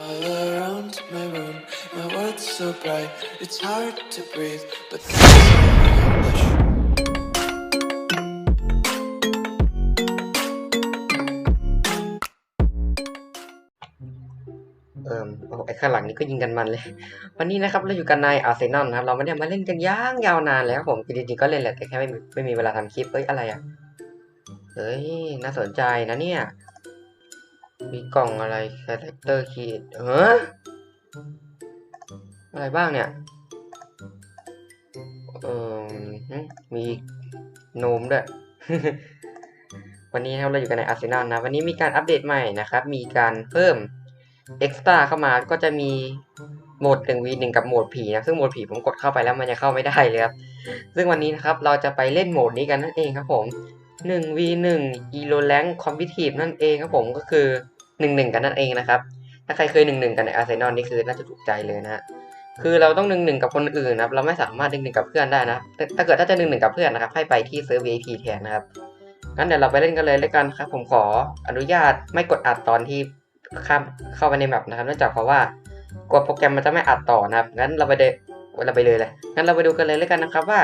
All around my room, my world's so bright, it's hard to breathe, but that's hush. เอิมโอ้ไอ้ข้างหลังนี่ก็ยิงกันมันเลย วันนี้นะครับเราอยู่กันในอาร์เซนอลนะครับ เราไม่ได้มาเล่นกันย่างยาวนานแล้วผมจริงๆก็เล่นแหละแต่แค่ไม่มีไม่มีเวลาทำคลิปเอ้ยอะไรอะเฮ้ยน่าสนใจนะเนี่ย มีกล่องอะไรคาแรคเตอร์คีดเฮ้ออะไรบ้างเนี่ย เออมีโนมด้วย วันนี้ครับเราอยู่กันในอาร์เซนอลนะ วันนี้มีการอัปเดตใหม่นะครับ มีการเพิ่มเอ็กซ์ตร้าเข้ามาก็จะมีโหมด1 v 1กับโหมดผีนะซึ่งโหมดผีผมกดเข้าไปแล้วมันยังเข้าไม่ได้เลยครับ ซึ่งวันนี้นะครับเราจะไปเล่นโหมดนี้กันนั่นเองครับผม 1 v 1 e l o r a n k competitive นั่นเองครับผมก็คือ 1 1 กันนั่นเองนะครับ ถ้าใครเคย 1 1 กันในอาร์เซนอลนี่คือน่าจะถูกใจเลยนะคือเราต้อง1 1กับคนอื่นนะครับ เราไม่สามารถ1 1กับเพื่อนได้นะแต่ถ้าเกิดถ้าจะ1 1กับเพื่อนนะครับ ให้ไปที่เซิร์ฟ VIP แทนนะครับงั้นเดี๋ยวเราไปเล่นกันเลยแล้วกันครับ ผมขออนุญาตไม่กดอัดตอนที่ข้ามเข้าไปในแมปนะครับเนื่องจากเพราะว่ากลัวโปรแกรมมันจะไม่อัดต่อนะครับงั้นเราไปเดเราไปเลยเลยงั้นเราไปดูกันเลยแล้วกันนะครับ ว่า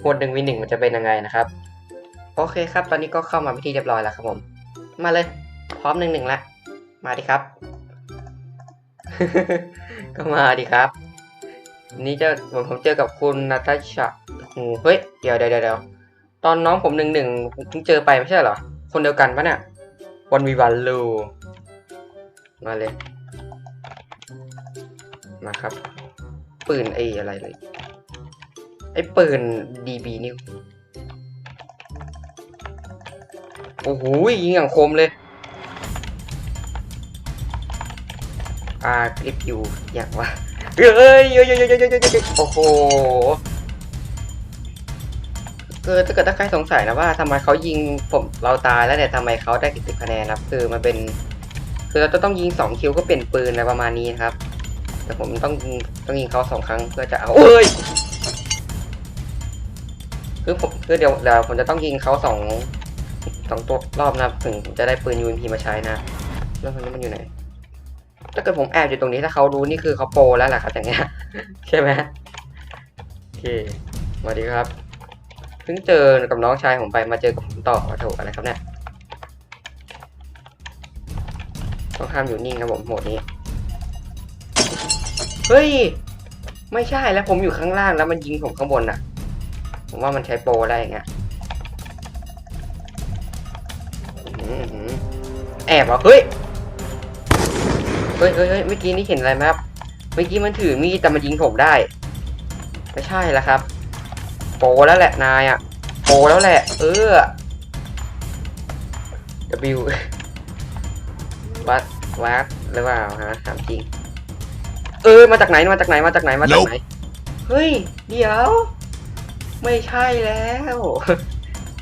โหมดหนึ่งวีหนึ่งมันจะเป็นยังไงนะครับ โอเคครับ ตอนนี้ก็เข้ามาพิธีเรียบร้อยแล้วครับผม มาเลย พร้อมหนึ่งหนึ่งละ มาดิครับ ก็มาดิครับ นี่จะผมผมเจอกับคุณนาตาชาโอ้เฮ้ย เดี๋ยวเดี๋ยวเดี๋ยวตอนน้องผมหนึ่งหนึ่งเพิ่งเจอไปไม่ใช่เหรอ คนเดียวกันปะเนี่ย วันวีวันลู มาเลย มาครับ ปืนไอ้อะไรเลย ไอ้ปืนดีบีนี่ โอ้โหยิงอย่างคมเลยอ่ากริปอยู่อย่างว่าเฮ้ยเฮ้ยเฮ้ยเฮ้ยเฮ้ยเยเฮ้ยโอ้โหคือถ้าเกิดถ้าใครสงสัยนะว่าทำไมเขายิงผมเราตายแล้วเนี่ยทำไมเขาได้สิบคะแนนครับ คือมันเป็น คือเราจะต้องยิงสองคิวก็เปลี่ยนปืนอะไรประมาณนี้นะครับ แต่ผมต้องต้องยิงเขาสองครั้งเพื่อจะเอาเอ้ยคือผมคือเดี๋ยวเดี๋ยวผมจะต้องยิงเขาสอง สองตัวรอบนะถึงจะได้ปืนยูนพีมาใช้นะแล้วตอนนี้มันอยู่ไหน ถ้าเกิดผมแอบอยู่ตรงนี้ถ้าเขารู้นี่คือเขาโปรแล้วแหละครับอย่างเงี้ยใช่ไหมโอเคสวัสดีครับเพิ่งเจอกับน้องชายผมไปมาเจอกับผมต่อโถอะไรครับเนี่ยต้องห้ามอยู่นิ่งครับผมโหมดนี้ เฮ้ย ไม่ใช่แล้วผมอยู่ข้างล่างแล้วมันยิงผมข้างบนน่ะ ผมว่ามันใช้โปรได้อย่างเงี้ย บเหรอะเฮ้ยเฮ้ยเฮ้ยเฮ้ยเมื่อกี้นี่เห็นอะไรไหมครับ เมื่อกี้มันถือมีดแต่มันยิงผมได้ ไม่ใช่แล้วครับ โปรแล้วแหละนายอะ โปรแล้วแหละ เออ W วัดวัดหรือเปล่าฮะถามจริง เออ มาจากไหน มาจากไหน มาจากไหน มาจากไหน เฮ้ย เดี๋ยว ไม่ใช่แล้ว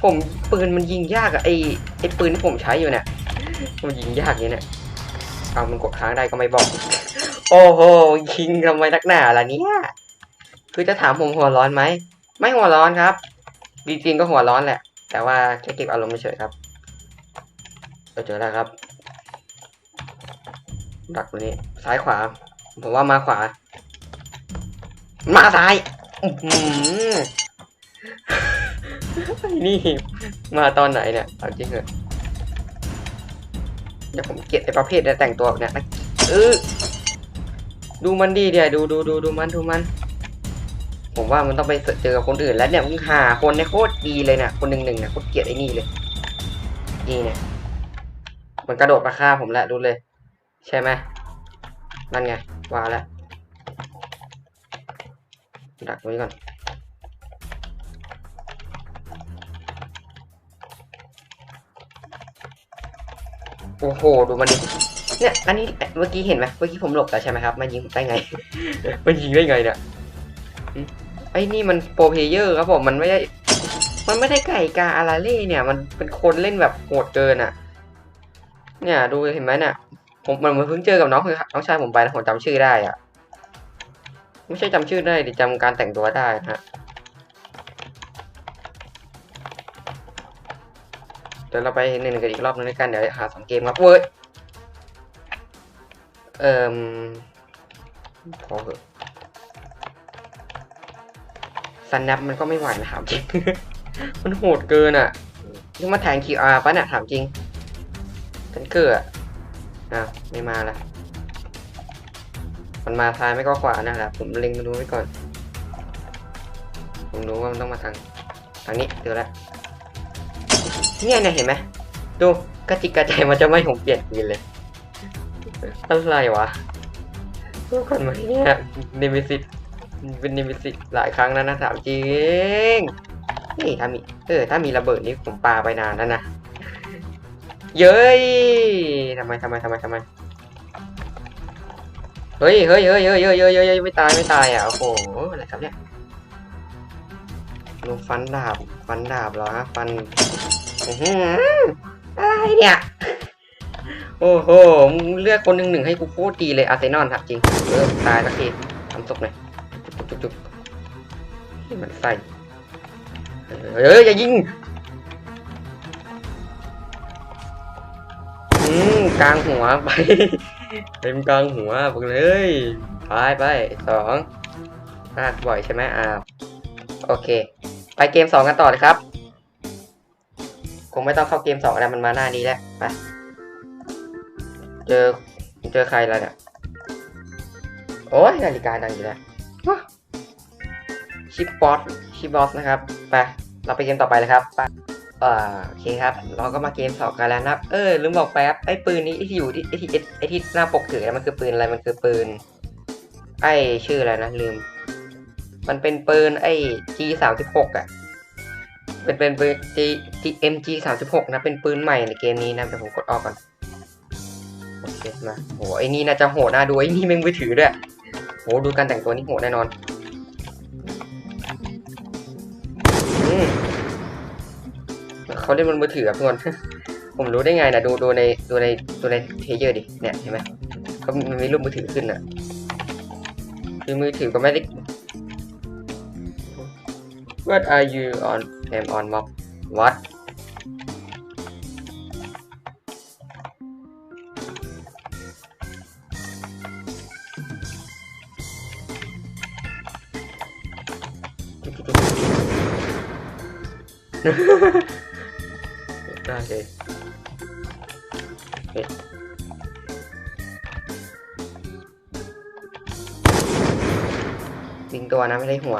ผมปืนมันยิงยากอะไอไอปืนที่ผมใช้อยู่เนี่ย มันยิงยากอย่เนี้ยเอามันกดค้างได้ก็ไม่บอก โอ้โหยิงทำไมนักหนาล่ะเนี่ยคือจะถามผมหัวร้อนไหมไม่หัวร้อนครับจริงๆก็หัวร้อนแหละ แต่ว่าแค่เก็บอารมณ์เฉยครับเจอแล้วครับ ดักตรงนี้ซ้ายขวา ผมว่ามาขวา มาซ้ายนี่มาตอนไหนเนี่ยเอาจริงเหรอ เดี๋ยวผมเกลียดไอ้ประเภทเนี่ยแต่งตัวแบบเนี่ยนะเออดูมันดีเดี๋ยวดูดูดูดูมันดูมัน ผมว่ามันต้องไปเจอกับคนอื่นแล้วเนี่ยมึงหาคนเนี่ยโคตรดีเลยเนี่ยคนหนึ่งหนึ่งเนี่ยโคตรเกลียดไอ้นี่เลยนี่เนี่ยมันกระโดดมาฆ่าผมแล้วรู้เลย ใช่ไหมนั่นไงว่าแล้วดักไว้ก่อน โอ้โห ดูมันดิเนี่ย อันนี้เมื่อกี้เห็นไหมเมื่อกี้ผมหลบแล้วใช่ไหมครับ มันยิงผมได้ไง มันยิงได้ไงเนี่ย ไอ้นี่มันโปรเพลเยอร์ครับผม มันไม่ได้ มันไม่ได้ไก่กาอาราเล่เนี่ย มันเป็นคนเล่นแบบโหดเกินอะ เนี่ย ดูเห็นไหมเนี่ย ผมมันเพิ่งเจอกับน้องคือน้องชายผมไปแล้วผมจำชื่อได้อะ ไม่ใช่จำชื่อได้แต่จำการแต่งตัวได้นะ เดี๋ยวเราไปหนึ่งกันอีกรอบนึงด้วยกันเดี๋ยวหาสองเกมครับเว้ยเอ่มพอเหอะซันนับมันก็ไม่ไหวนะถามจริง มันโหดเกินอะนี่มาแทง QR ปะเนี่ยถามจริงฉันเกิดอะอ้าวไม่มาละมันมาซ้ายไม่ก็ขวานะครับผมเล็งมาดูไว้ก่อน ผมรู้ว่ามันต้องมาทาง ทางนี้เจอแล้ว เนี่ยเนี่ยเห็นไหมดูกระจิกกระใจมันจะไม่ผมเปลี่ยนปืนเลยอะไรวะทุกคนมาเนี่ยเนมิสิตเป็นเนมิสิตหลายครั้งแล้วนะถามจริงนี่ถ้ามีเออถ้ามีระเบิดนี่ผมปาไปนานแล้วนะเย้ยทำไมทำไมทำไมทำไมเฮ้ยเฮ้ยเฮ้ยเฮ้ยเฮ้ยเฮ้ยเฮ้ยไม่ตายไม่ตายอะโอ้โหอะไรครับเนี่ยลูกฟันดาบฟันดาบเหรอฮะฟัน อะไรเนี่ย โอ้โหมึงเลือกคนหนึ่งหนึ่งให้กูโคตรดีเลยอาร์เซนอลครับจริงเออตายสักทีทำศพหน่อยจุกจุกจุกนี่มันใส่เอออย่ายิงอืมกลางหัวไปเต็มกลางหัวบอกเลยไปไปสองพลาดบ่อยใช่ไหมอ่าโอเค ไปเกมสองกันต่อเลยครับ คงไม่ต้องเข้าเกมสองแล้วมันมาหน้านี้แล้วไปเจอเจอใครแล้วเนี่ยโอ้ยนาฬิกาดังอยู่แล้วว้าชิปบอสชิปบอสนะครับไปเราไปเกมต่อไปเลยครับไปอ่าโอเคครับ เราก็มาเกมสองกันแล้วนะครับเออลืมบอกไปครับไอ้ปืนนี้ที่อยู่ที่ไอ้ที่ไอ้ที่หน้าปกถือเนี่ยมันคือปืนอะไรมันคือปืน ไอ้ชื่ออะไรนะลืม มันเป็นปืนไอ้ G สามสิบหกอะ เป็นเป็นปืน G G M G สามสิบหกนะ เป็นปืนใหม่ในเกมนี้นะเดี๋ยวผมกดออกก่อนโอเคมาโหไอ้นี่น่าจะโหดน่าดูไอ้นี่แม่งมือถือด้วยโหดูการแต่งตัวนี่โหดแน่นอนเขาเล่นบนมือถือครับทุกคนผมรู้ได้ไงนะดูดูในดูในดูในเพเยอร์ดิเนี่ยเห็นไหมเขามันมีรูปมือถือขึ้นอะคือมือถือก็ไม่ได้ What are you on am on mob What ได้เลยเฮ้ยยิงตัวนะไม่ได้หัว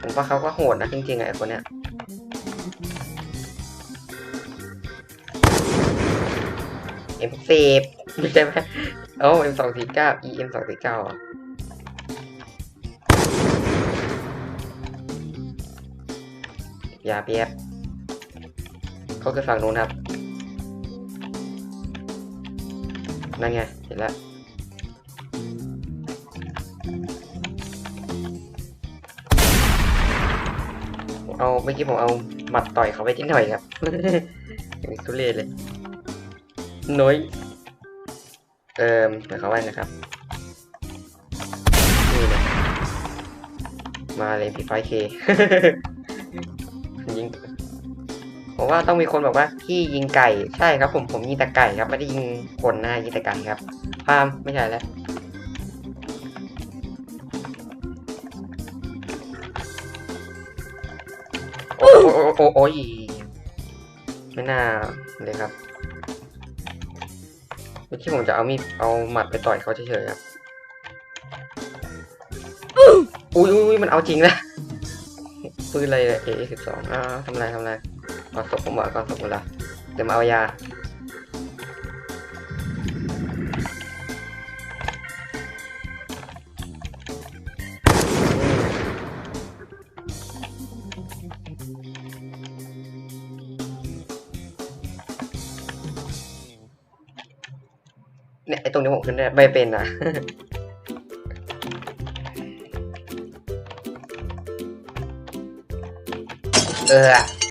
ผมว่าเขาก็โหดนะจริงๆไอ้คนเนี้ยเอ็มเซฟไม่ใช่ไหมโอ้เอ็มสองสี่เก้า e เอ็มสองสี่เก้าอะอย่าเปียบเขาคือฝั่งนู้นครับ นั่นไง เห็นแล้ว เอาเมื่อกี้ผมเอาหมัดต่อยเขาไปที่หน่อยครับอย่างทุเรศเลยน้อยเอ่อเดี๋ยวเขาไว้นะครับนี่นะมาเลยพีไฟเคยิงผมว่าต้องมีคนบอกว่าพี่ยิงไก่ใช่ครับผมผมยิงแต่ไก่ครับไม่ได้ยิงคนนะยิงแต่ไก่ครับพามไม่ใช่แล้ว โอ้โอ้ยไม่น่าเลยครับที่ผมจะเอามีดเอาหมัดไปต่อยเขาเฉยๆครับอุ้ยอุ้ยมันเอาจริงนะปืนอะไรเอสิบสองอ่าทำไรทำไรก่อนศพผมบอกก่อนศพผมละเดี๋ยวมาเอายา ตรงนี้ผมขึ้นได้ไม่เป็นนะเออ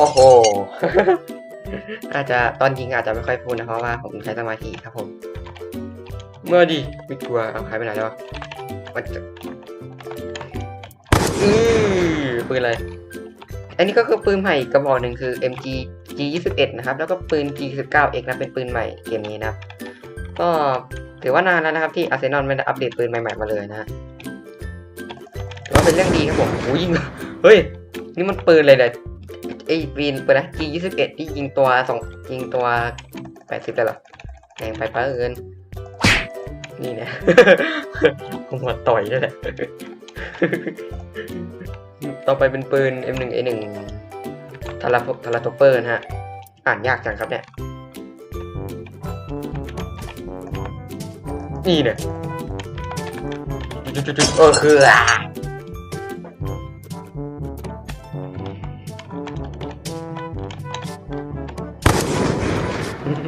อ้โห อาจจะตอนยิงอาจจะไม่ค่อยพูดนะเพราะว่าผมใช้สมาธิครับผม เมื่อดีไม่กลัวเอาหายไปไหนแล้วมันจะอือปืนอะไร อันนี้ก็คือปืนใหม่กระบอกหนึ่งคือ MG G21 นะครับ แล้วก็ปืน G19X นะเป็นปืนใหม่เกมนี้นะครับ ก็ถือว่านานแล้วนะครับที่อาร์เซนอลไม่ได้อัปเดตปืนใหม่ๆมาเลยนะฮะถือว่าเป็นเรื่องดีครับผมโอ้ยิง เฮ้ย นี่มันปืนเลยเลย ไอ้ปืนไปนะ G21 ที่ยิงตัวสองยิงตัว 80เลยเหรอแรงไปปะเอินนี่เนี่ยหัวต่อยด้วยแหละต่อไปเป็นปืน M1A1 ทาราทาราโทเปอร์นะฮะ อ่านยากจังครับเนี่ย นี่เนี่ยจุดๆๆเออคืออะ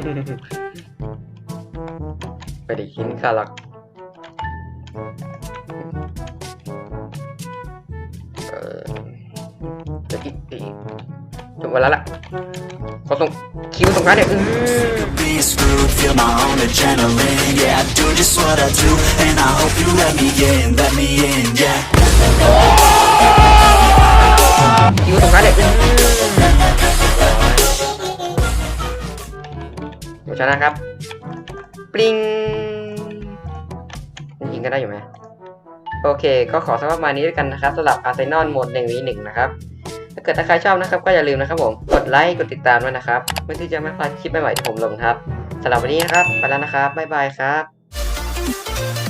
ไปได้ยินค่ะหรอกเออเดี๋ยวอีกอีกจบเวลาละขอส่งคิวส่งการเนี่ยอื้อ be screwed, feel my own adrenaline Yeah, I do just what I do And I hope you let me in, let me in, yeah นะครับปริงยิงก็ได้อยู่ไหมโอเค ก็ขอสำหรับมานี้ด้วยกันนะครับสำหรับอาร์เซนอลโหมดหนึ่งวีหนะครับ ถ้าเกิดถ้าใครชอบนะครับ ก็อย่าลืมนะครับผม กดไลค์ กดติดตามด้วยนะครับ เพื่อที่จะไม่พลาดคลิปใหม่ๆที่ผมลงครับสำหรับวันนี้นะครับ ไปแล้วนะครับ บ๊ายบายครับ